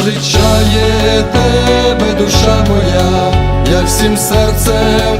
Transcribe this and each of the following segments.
величає тебе, душа моя, я всім серцем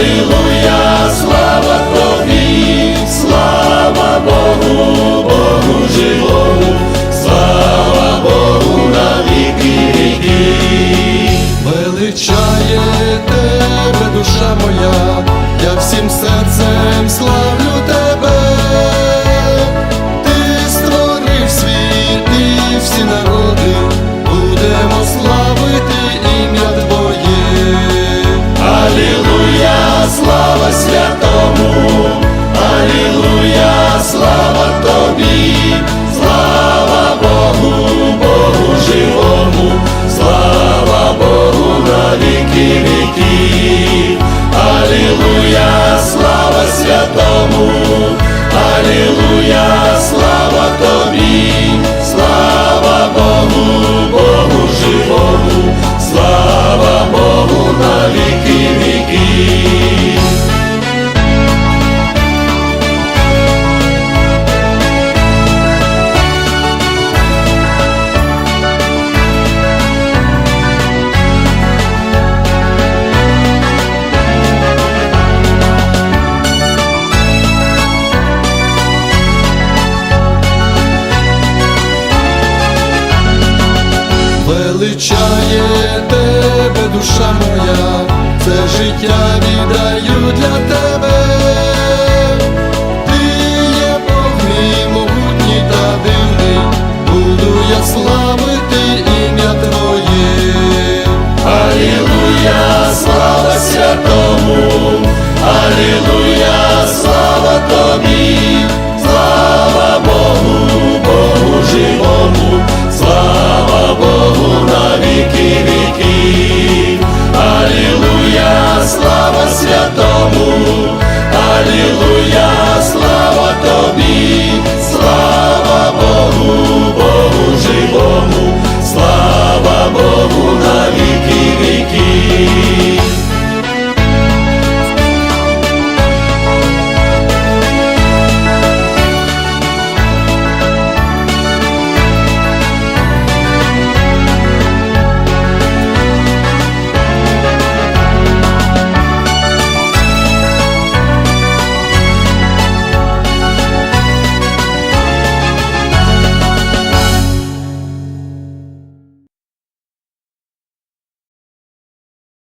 Алілуя, слава Тобі, слава Богу, Богу живому, слава Богу на віки віків. Величає тебе, душа моя, я всім серцем славлю тебе. Ти створив світ і всі народи, будемо святому, Алілуя, слава Тобі, Величає тебе, душа моя, це життя віддаю для тебе. Hallelujah.